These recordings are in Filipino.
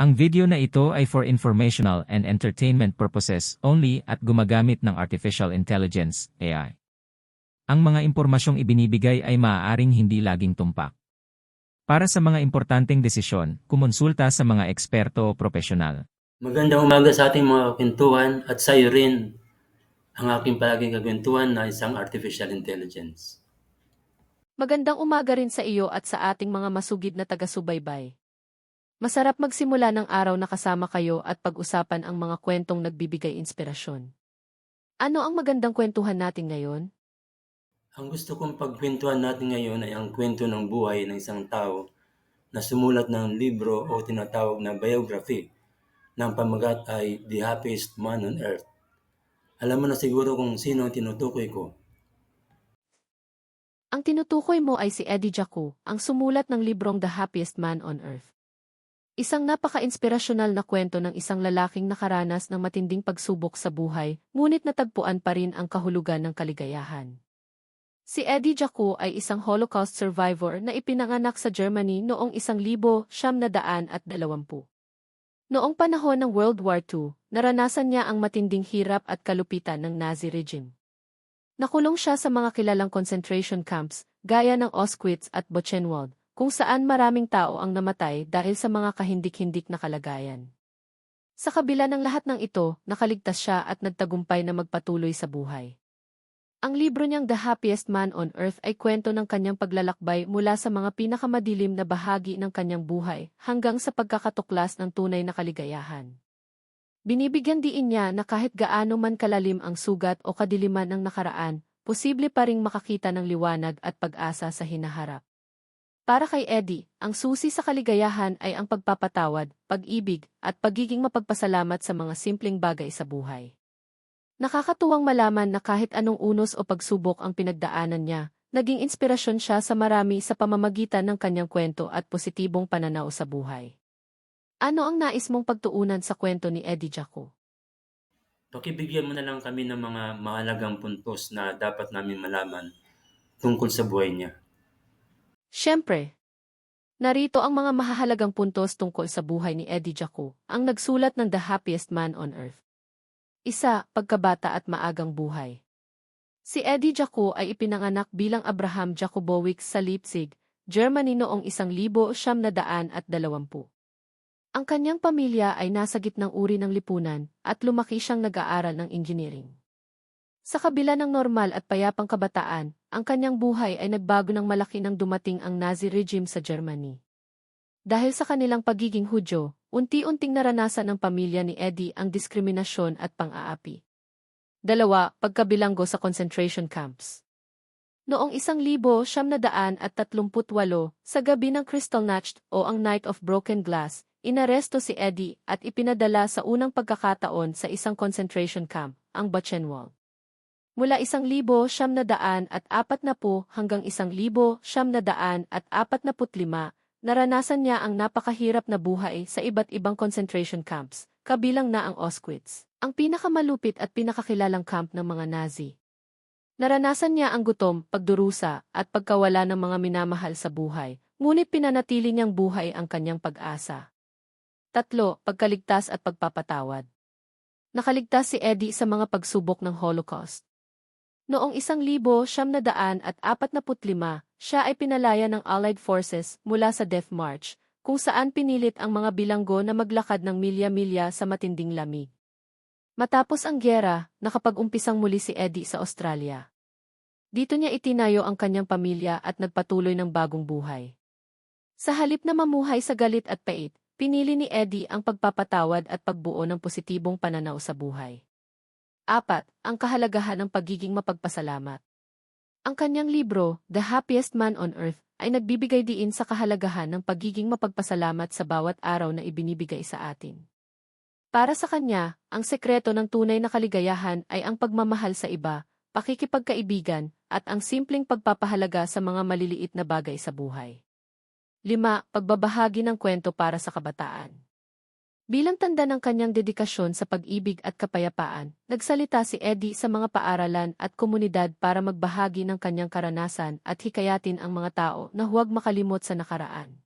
Ang video na ito ay for informational and entertainment purposes only at gumagamit ng Artificial Intelligence, AI. Ang mga impormasyong ibinibigay ay maaaring hindi laging tumpak. Para sa mga importanteng desisyon, kumonsulta sa mga eksperto o profesional. Magandang umaga sa ating mga kwentuhan at sa iyo rin ang aking palaging kagwentuhan na isang artificial intelligence. Magandang umaga rin sa iyo at sa ating mga masugid na taga-subaybay. Masarap magsimula ng araw na kasama kayo at pag-usapan ang mga kwentong nagbibigay inspirasyon. Ano ang magandang kwentuhan natin ngayon? Ang gusto kong pagkwentuhan natin ngayon ay ang kwento ng buhay ng isang tao na sumulat ng libro o tinatawag na biography ng pamagat ay The Happiest Man on Earth. Alam mo na siguro kung sino ang tinutukoy ko. Ang tinutukoy mo ay si Eddie Jaco, ang sumulat ng librong The Happiest Man on Earth. Isang napaka-inspirasyonal na kwento ng isang lalaking nakaranas ng matinding pagsubok sa buhay, ngunit natagpuan pa rin ang kahulugan ng kaligayahan. Si Eddie Jaco ay isang Holocaust survivor na ipinanganak sa Germany noong isang libo siyam na daan at dalawampu. Noong panahon ng World War II, naranasan niya ang matinding hirap at kalupitan ng Nazi regime. Nakulong siya sa mga kilalang concentration camps, gaya ng Auschwitz at Buchenwald, kung saan maraming tao ang namatay dahil sa mga kahindik-hindik na kalagayan. Sa kabila ng lahat ng ito, nakaligtas siya at nagtagumpay na magpatuloy sa buhay. Ang libro niyang The Happiest Man on Earth ay kwento ng kanyang paglalakbay mula sa mga pinakamadilim na bahagi ng kanyang buhay hanggang sa pagkakatuklas ng tunay na kaligayahan. Binibigyan diin niya na kahit gaano man kalalim ang sugat o kadiliman ng nakaraan, posible pa ring makakita ng liwanag at pag-asa sa hinaharap. Para kay Eddie, ang susi sa kaligayahan ay ang pagpapatawad, pag-ibig, at pagiging mapagpasalamat sa mga simpleng bagay sa buhay. Nakakatuwang malaman na kahit anong unos o pagsubok ang pinagdaanan niya, naging inspirasyon siya sa marami sa pamamagitan ng kanyang kwento at positibong pananaw sa buhay. Ano ang nais mong pagtuunan sa kwento ni Eddie Jaco? Pakibigyan mo na lang kami ng mga mahalagang puntos na dapat namin malaman tungkol sa buhay niya. Siyempre, narito ang mga mahahalagang puntos tungkol sa buhay ni Eddie Jaco, ang nagsulat ng The Happiest Man on Earth. Isa, pagkabata at maagang buhay. Si Eddie Jaco ay ipinanganak bilang Abraham Jacobowicz sa Leipzig, Germany noong isang libo siyam na daan at dalawampu. Ang kanyang pamilya ay nasa gitnang uri ng lipunan at lumaki siyang nag-aaral ng engineering. Sa kabila ng normal at payapang kabataan, ang kanyang buhay ay nagbago ng malaki nang dumating ang Nazi regime sa Germany. Dahil sa kanilang pagiging Hudyo, unti-unting naranasan ng pamilya ni Eddie ang diskriminasyon at pang-aapi. Dalawa, pagkabilanggo sa concentration camps. Noong isang libo siyam na daan at tatlumput walo, sa gabi ng Kristallnacht o ang Night of Broken Glass, inaresto si Eddie at ipinadala sa unang pagkakataon sa isang concentration camp, ang Buchenwald. Mula isang libo siyam na daan at apat na po hanggang isang libo siyam na daan at apat na putlima, naranasan niya ang napakahirap na buhay sa iba't ibang concentration camps, kabilang na ang Auschwitz, ang pinakamalupit at pinakakilalang camp ng mga Nazi. Naranasan niya ang gutom, pagdurusa, at pagkawala ng mga minamahal sa buhay, ngunit pinanatili niyang buhay ang kanyang pag-asa. Tatlo, pagkaligtas at pagpapatawad. Nakaligtas si Eddie sa mga pagsubok ng Holocaust. Noong isang libo siyam na daan at apat na putlima, siya ay pinalaya ng Allied Forces mula sa Death March, kung saan pinilit ang mga bilanggo na maglakad ng milya-milya sa matinding lamig. Matapos ang gyera, nakapag-umpisang muli si Eddie sa Australia. Dito niya itinayo ang kanyang pamilya at nagpatuloy ng bagong buhay. Sa halip na mamuhay sa galit at pait, pinili ni Eddie ang pagpapatawad at pagbuo ng positibong pananaw sa buhay. Apat, ang kahalagahan ng pagiging mapagpasalamat. Ang kanyang libro, The Happiest Man on Earth, ay nagbibigay diin sa kahalagahan ng pagiging mapagpasalamat sa bawat araw na ibinibigay sa atin. Para sa kanya, ang sekreto ng tunay na kaligayahan ay ang pagmamahal sa iba, pakikipagkaibigan, at ang simpleng pagpapahalaga sa mga maliliit na bagay sa buhay. 5. Pagbabahagi ng kwento para sa kabataan. Bilang tanda ng kanyang dedikasyon sa pag-ibig at kapayapaan, nagsalita si Eddie sa mga paaralan at komunidad para magbahagi ng kanyang karanasan at hikayatin ang mga tao na huwag makalimot sa nakaraan.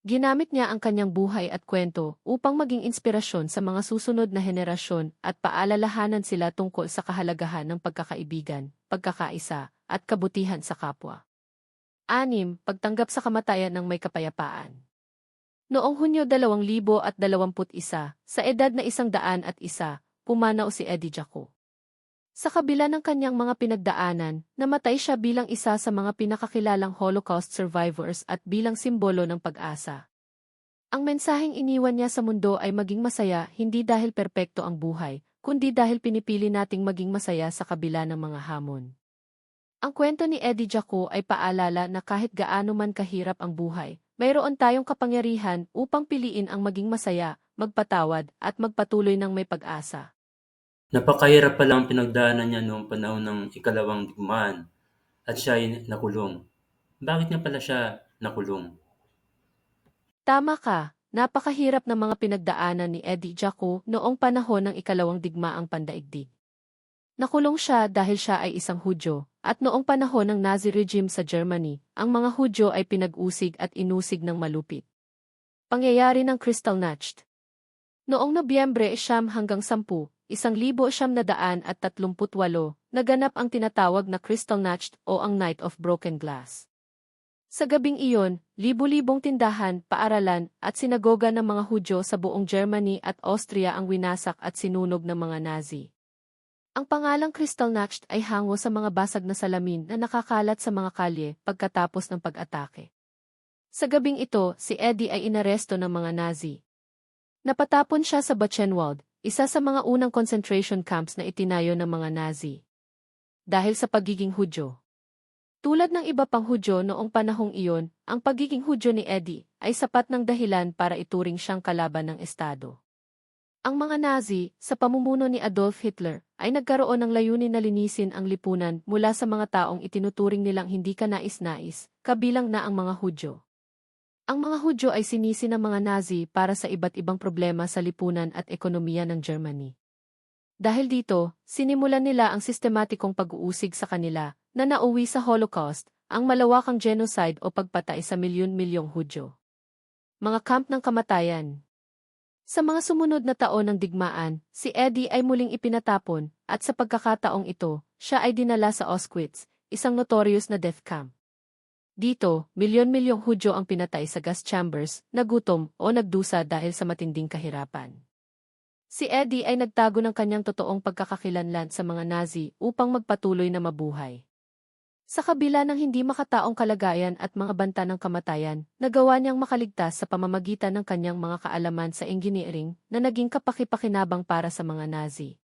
Ginamit niya ang kanyang buhay at kwento upang maging inspirasyon sa mga susunod na henerasyon at paalalahanan sila tungkol sa kahalagahan ng pagkakaibigan, pagkakaisa, at kabutihan sa kapwa. Anim, pagtanggap sa kamatayan ng may kapayapaan. Noong Hunyo 2021, sa edad na isang daan at isa, pumanaw si Eddie Jaco. Sa kabila ng kanyang mga pinagdaanan, namatay siya bilang isa sa mga pinakakilalang Holocaust survivors at bilang simbolo ng pag-asa. Ang mensaheng iniwan niya sa mundo ay maging masaya hindi dahil perpekto ang buhay, kundi dahil pinipili nating maging masaya sa kabila ng mga hamon. Ang kwento ni Eddie Jaco ay paalala na kahit gaano man kahirap ang buhay, mayroon tayong kapangyarihan upang piliin ang maging masaya, magpatawad, at magpatuloy ng may pag-asa. Napakahirap pala ang pinagdaanan niya noong panahon ng ikalawang digmaan at siya ay nakulong. Bakit nga pala siya nakulong? Tama ka, napakahirap ng mga pinagdaanan ni Eddie Jaco noong panahon ng ikalawang digmaang pandaigdig. Nakulong siya dahil siya ay isang Hudyo, at noong panahon ng Nazi regime sa Germany, ang mga Hudyo ay pinag-usig at inusig ng malupit. Pangyayari ng Kristallnacht Noong Nobyembre siyam hanggang sampu, isang libo siyam na daan at tatlumput walo, naganap ang tinatawag na Kristallnacht o ang Night of Broken Glass. Sa gabing iyon, libo-libong tindahan, paaralan, at sinagoga ng mga Hudyo sa buong Germany at Austria ang winasak at sinunog ng mga Nazi. Ang pangalang Kristallnacht ay hango sa mga basag na salamin na nakakalat sa mga kalye pagkatapos ng pag-atake. Sa gabing ito, si Eddie ay inaresto ng mga Nazi. Napatapon siya sa Buchenwald, isa sa mga unang concentration camps na itinayo ng mga Nazi. Dahil sa pagiging Hudyo. Tulad ng iba pang Hudyo noong panahong iyon, ang pagiging Hudyo ni Eddie ay sapat ng dahilan para ituring siyang kalaban ng Estado. Ang mga Nazi, sa pamumuno ni Adolf Hitler, ay nagkaroon ng layunin na linisin ang lipunan mula sa mga taong itinuturing nilang hindi kanais-nais, kabilang na ang mga Hudyo. Ang mga Hudyo ay sinisi ng mga Nazi para sa iba't ibang problema sa lipunan at ekonomiya ng Germany. Dahil dito, sinimulan nila ang sistematikong pag-uusig sa kanila na nauwi sa Holocaust, ang malawakang genocide o pagpatay sa milyon-milyong Hudyo. Mga camp ng kamatayan Sa mga sumunod na taon ng digmaan, si Eddie ay muling ipinatapon, at sa pagkakataong ito, siya ay dinala sa Auschwitz, isang notorious na death camp. Dito, milyon-milyong Hudyo ang pinatay sa gas chambers, nagutom o nagdusa dahil sa matinding kahirapan. Si Eddie ay nagtago ng kanyang totoong pagkakakilanlan sa mga Nazi upang magpatuloy na mabuhay. Sa kabila ng hindi makataong kalagayan at mga banta ng kamatayan, nagawa niyang makaligtas sa pamamagitan ng kanyang mga kaalaman sa engineering na naging kapakipakinabang para sa mga Nazi.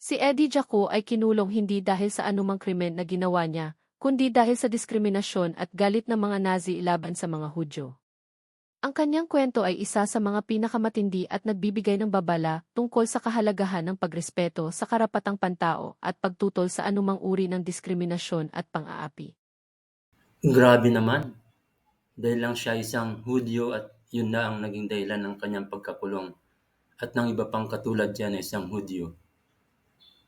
Si Eddie Jaco ay kinulong hindi dahil sa anumang krimen na ginawa niya, kundi dahil sa diskriminasyon at galit ng mga Nazi laban sa mga Hudyo. Ang kanyang kwento ay isa sa mga pinakamatindi at nagbibigay ng babala tungkol sa kahalagahan ng pagrespeto sa karapatang pantao at pagtutol sa anumang uri ng diskriminasyon at pang-aapi. Grabe naman. Dahil lang siya isang Hudyo at yun na ang naging dahilan ng kanyang pagkakulong at ng iba pang katulad niya na isang Hudyo.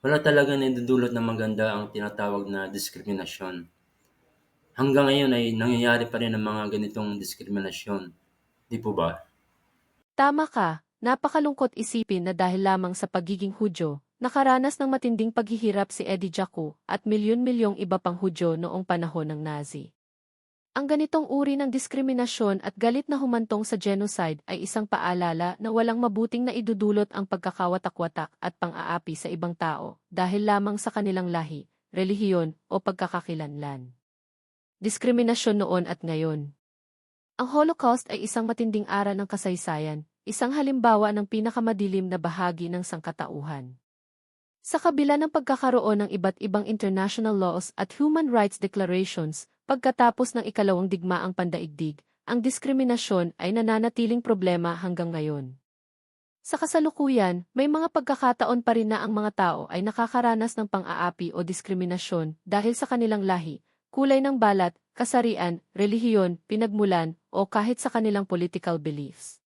Wala talaga na idudulot na maganda ang tinatawag na diskriminasyon. Hanggang ngayon ay nangyayari pa rin ang mga ganitong diskriminasyon. Di po ba? Tama ka, napakalungkot isipin na dahil lamang sa pagiging Hudyo, nakaranas ng matinding paghihirap si Eddie Jaco at milyon-milyong iba pang Hudyo noong panahon ng Nazi. Ang ganitong uri ng diskriminasyon at galit na humantong sa genocide ay isang paalala na walang mabuting na idudulot ang pagkakawatak-watak at pang-aapi sa ibang tao dahil lamang sa kanilang lahi, relihiyon o pagkakakilanlan. Diskriminasyon noon at ngayon Ang Holocaust ay isang matinding aral ng kasaysayan, isang halimbawa ng pinakamadilim na bahagi ng sangkatauhan. Sa kabila ng pagkakaroon ng iba't ibang international laws at human rights declarations, pagkatapos ng ikalawang digmaang pandaigdig, ang diskriminasyon ay nananatiling problema hanggang ngayon. Sa kasalukuyan, may mga pagkakataon pa rin na ang mga tao ay nakakaranas ng pang-aapi o diskriminasyon dahil sa kanilang lahi, kulay ng balat, kasarian, relihiyon, pinagmulan, o kahit sa kanilang political beliefs.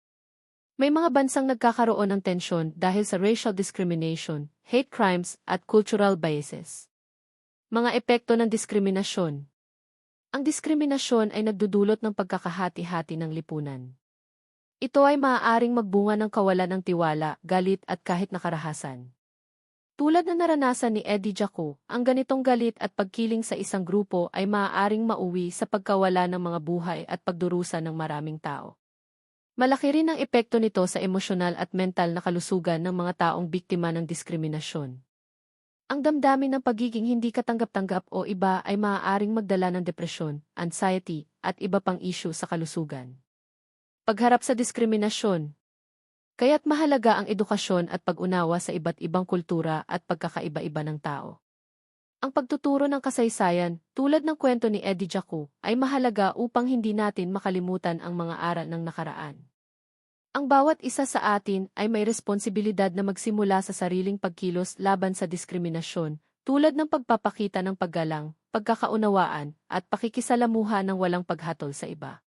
May mga bansang nagkakaroon ng tensyon dahil sa racial discrimination, hate crimes, at cultural biases. Mga epekto ng diskriminasyon Ang diskriminasyon ay nagdudulot ng pagkakahati-hati ng lipunan. Ito ay maaaring magbunga ng kawalan ng tiwala, galit at kahit nakarahasan. Tulad na naranasan ni Eddie Jaco, ang ganitong galit at pagkiling sa isang grupo ay maaaring mauwi sa pagkawala ng mga buhay at pagdurusa ng maraming tao. Malaki rin ang epekto nito sa emosyonal at mental na kalusugan ng mga taong biktima ng diskriminasyon. Ang damdamin ng pagiging hindi katanggap-tanggap o iba ay maaaring magdala ng depresyon, anxiety, at iba pang issue sa kalusugan. Pagharap sa diskriminasyon, Kaya't mahalaga ang edukasyon at pag-unawa sa iba't ibang kultura at pagkakaiba-iba ng tao. Ang pagtuturo ng kasaysayan, tulad ng kwento ni Eddie Jaco, ay mahalaga upang hindi natin makalimutan ang mga aral ng nakaraan. Ang bawat isa sa atin ay may responsibilidad na magsimula sa sariling pagkilos laban sa diskriminasyon, tulad ng pagpapakita ng paggalang, pagkakaunawaan, at pakikisalamuha ng walang paghatol sa iba.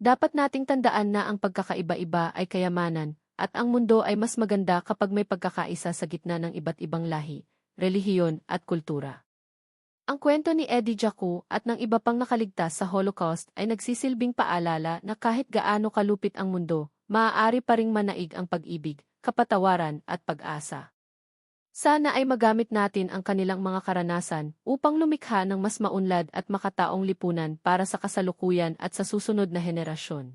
Dapat nating tandaan na ang pagkakaiba-iba ay kayamanan, at ang mundo ay mas maganda kapag may pagkakaisa sa gitna ng iba't ibang lahi, relihiyon at kultura. Ang kwento ni Eddie Jaco at ng iba pang nakaligtas sa Holocaust ay nagsisilbing paalala na kahit gaano kalupit ang mundo, maaari pa ring manaig ang pag-ibig, kapatawaran at pag-asa. Sana ay magamit natin ang kanilang mga karanasan upang lumikha ng mas maunlad at makataong lipunan para sa kasalukuyan at sa susunod na henerasyon.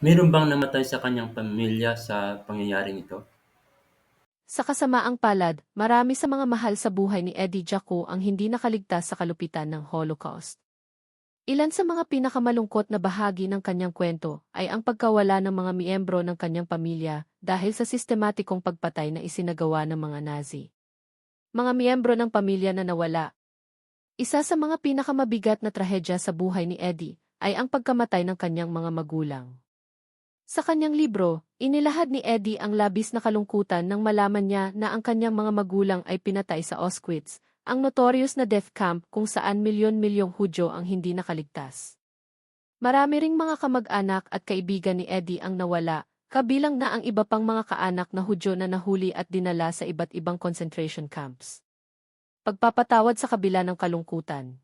Meron bang namatay sa kanyang pamilya sa pangyayaring ito? Sa kasamaang palad, marami sa mga mahal sa buhay ni Eddie Jaco ang hindi nakaligtas sa kalupitan ng Holocaust. Ilan sa mga pinakamalungkot na bahagi ng kanyang kwento ay ang pagkawala ng mga miyembro ng kanyang pamilya dahil sa sistematikong pagpatay na isinagawa ng mga Nazi. Mga miyembro ng pamilya na nawala. Isa sa mga pinakamabigat na trahedya sa buhay ni Eddie ay ang pagkamatay ng kanyang mga magulang. Sa kanyang libro, inilahad ni Eddie ang labis na kalungkutan nang malaman niya na ang kanyang mga magulang ay pinatay sa Auschwitz, ang notorious na death camp kung saan milyon-milyong Hudyo ang hindi nakaligtas. Marami ring mga kamag-anak at kaibigan ni Eddie ang nawala, kabilang na ang iba pang mga kaanak na Hudyo na nahuli at dinala sa iba't ibang concentration camps. Pagpapatawad sa kabila ng kalungkutan.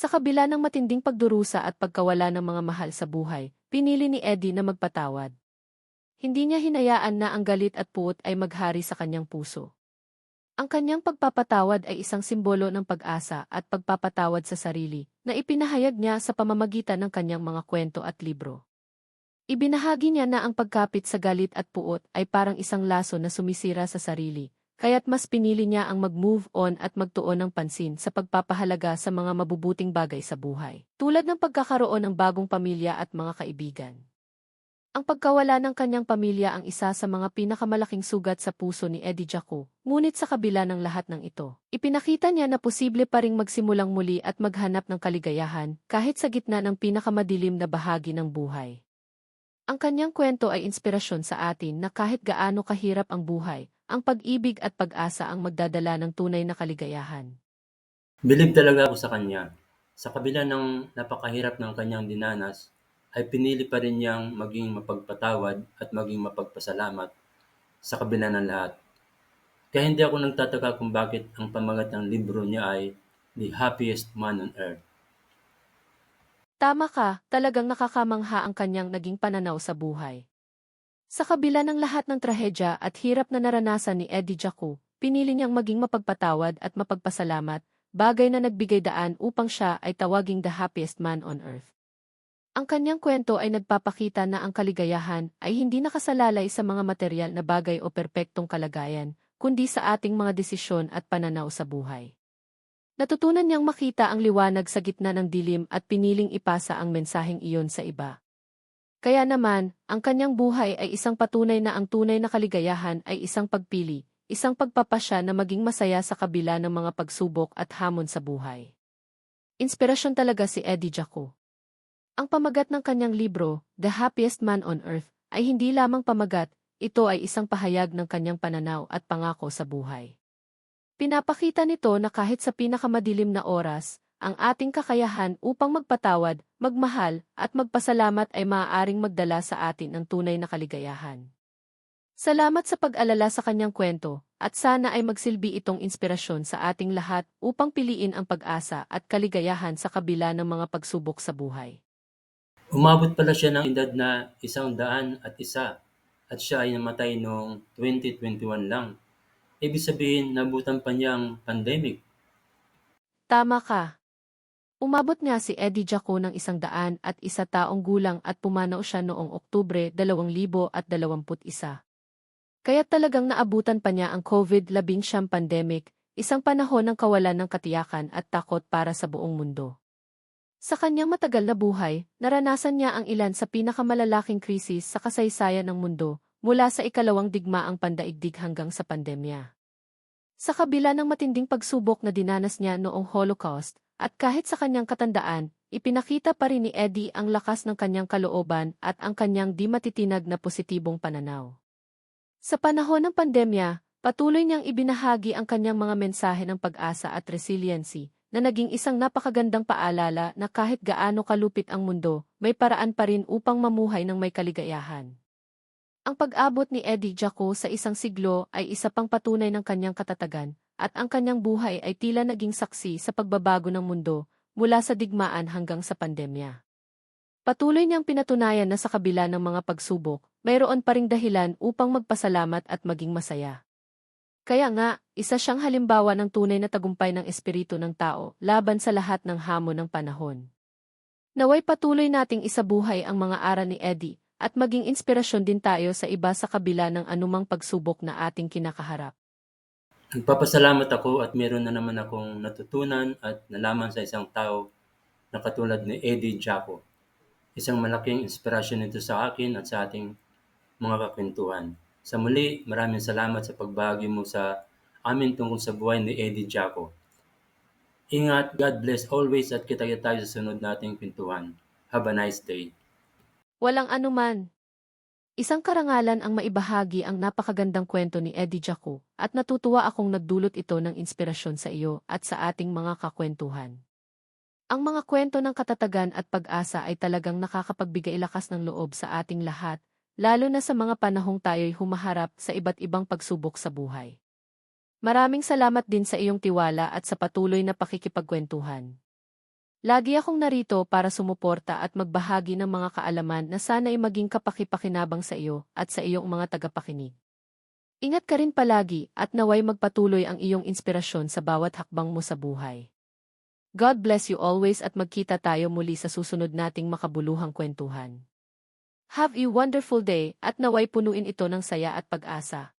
Sa kabila ng matinding pagdurusa at pagkawala ng mga mahal sa buhay, pinili ni Eddie na magpatawad. Hindi niya hinayaan na ang galit at puot ay maghari sa kanyang puso. Ang kanyang pagpapatawad ay isang simbolo ng pag-asa at pagpapatawad sa sarili na ipinahayag niya sa pamamagitan ng kanyang mga kwento at libro. Ibinahagi niya na ang pagkapit sa galit at puot ay parang isang laso na sumisira sa sarili, kaya't mas pinili niya ang mag-move on at magtuon ng pansin sa pagpapahalaga sa mga mabubuting bagay sa buhay, tulad ng pagkakaroon ng bagong pamilya at mga kaibigan. Ang pagkawala ng kanyang pamilya ang isa sa mga pinakamalaking sugat sa puso ni Eddie Jaco, ngunit sa kabila ng lahat ng ito, ipinakita niya na posible pa ring magsimulang muli at maghanap ng kaligayahan kahit sa gitna ng pinakamadilim na bahagi ng buhay. Ang kanyang kwento ay inspirasyon sa atin na kahit gaano kahirap ang buhay, ang pag-ibig at pag-asa ang magdadala ng tunay na kaligayahan. Bilib talaga ako sa kanya. Sa kabila ng napakahirap ng kanyang dinanas, ay pinili pa rin niyang maging mapagpatawad at maging mapagpasalamat sa kabila ng lahat. Kaya hindi ako nagtataka kung bakit ang pamagat ng libro niya ay The Happiest Man on Earth. Tama ka, talagang nakakamangha ang kanyang naging pananaw sa buhay. Sa kabila ng lahat ng trahedya at hirap na naranasan ni Eddie Jaco, pinili niyang maging mapagpatawad at mapagpasalamat, bagay na nagbigay daan upang siya ay tawaging the happiest man on earth. Ang kanyang kwento ay nagpapakita na ang kaligayahan ay hindi nakasalalay sa mga material na bagay o perpektong kalagayan, kundi sa ating mga desisyon at pananaw sa buhay. Natutunan niyang makita ang liwanag sa gitna ng dilim at piniling ipasa ang mensaheng iyon sa iba. Kaya naman, ang kanyang buhay ay isang patunay na ang tunay na kaligayahan ay isang pagpili, isang pagpapasya na maging masaya sa kabila ng mga pagsubok at hamon sa buhay. Inspirasyon talaga si Eddie Jaco. Ang pamagat ng kanyang libro, The Happiest Man on Earth, ay hindi lamang pamagat, ito ay isang pahayag ng kanyang pananaw at pangako sa buhay. Pinapakita nito na kahit sa pinakamadilim na oras, ang ating kakayahan upang magpatawad, magmahal, at magpasalamat ay maaaring magdala sa atin ng tunay na kaligayahan. Salamat sa pag-alala sa kanyang kwento, at sana ay magsilbi itong inspirasyon sa ating lahat upang piliin ang pag-asa at kaligayahan sa kabila ng mga pagsubok sa buhay. Umabot pala siya ng edad na isang daan at isa at siya ay namatay noong 2021 lang. Ibig sabihin, nabutan pa niya ang pandemic. Tama ka. Umabot nga si Eddie Jaco ng isang daan at isa taong gulang at pumanaw siya noong Oktubre 2021. Kaya talagang naabutan pa niya ang COVID-19 pandemic, isang panahon ng kawalan ng katiyakan at takot para sa buong mundo. Sa kanyang matagal na buhay, naranasan niya ang ilan sa pinakamalalaking krisis sa kasaysayan ng mundo, mula sa ikalawang digmaang pandaigdig hanggang sa pandemya. Sa kabila ng matinding pagsubok na dinanas niya noong Holocaust, at kahit sa kanyang katandaan, ipinakita pa rin ni Eddie ang lakas ng kanyang kalooban at ang kanyang di matitinag na positibong pananaw. Sa panahon ng pandemya, patuloy niyang ibinahagi ang kanyang mga mensahe ng pag-asa at resiliency, na naging isang napakagandang paalala na kahit gaano kalupit ang mundo, may paraan pa rin upang mamuhay ng may kaligayahan. Ang pag-abot ni Eddie Jaco sa isang siglo ay isa pang patunay ng kanyang katatagan, at ang kanyang buhay ay tila naging saksi sa pagbabago ng mundo, mula sa digmaan hanggang sa pandemya. Patuloy niyang pinatunayan na sa kabila ng mga pagsubok, mayroon pa ring dahilan upang magpasalamat at maging masaya. Kaya nga, isa siyang halimbawa ng tunay na tagumpay ng espiritu ng tao laban sa lahat ng hamon ng panahon. Naway patuloy nating isabuhay ang mga aral ni Eddie at maging inspirasyon din tayo sa iba sa kabila ng anumang pagsubok na ating kinakaharap. Nagpapasalamat ako at meron na naman akong natutunan at nalaman sa isang tao na katulad ni Eddie Jaco. Isang malaking inspirasyon nito sa akin at sa ating mga kakwentuhan. Sa muli, maraming salamat sa pagbahagi mo sa amin tungkol sa buhay ni Eddie Jaco. Ingat, God bless always at kita-kita tayo sa sunod nating kwentuhan. Have a nice day. Walang anuman. Isang karangalan ang maibahagi ang napakagandang kwento ni Eddie Jaco at natutuwa akong nagdulot ito ng inspirasyon sa iyo at sa ating mga kakwentuhan. Ang mga kwento ng katatagan at pag-asa ay talagang nakakapagbigay lakas ng loob sa ating lahat lalo na sa mga panahong tayo'y humaharap sa iba't ibang pagsubok sa buhay. Maraming salamat din sa iyong tiwala at sa patuloy na pakikipagkwentuhan. Lagi akong narito para sumuporta at magbahagi ng mga kaalaman na sana'y maging kapakipakinabang sa iyo at sa iyong mga tagapakinig. Ingat ka rin palagi at naway magpatuloy ang iyong inspirasyon sa bawat hakbang mo sa buhay. God bless you always at magkita tayo muli sa susunod nating makabuluhang kwentuhan. Have a wonderful day at naway punuin ito ng saya at pag-asa.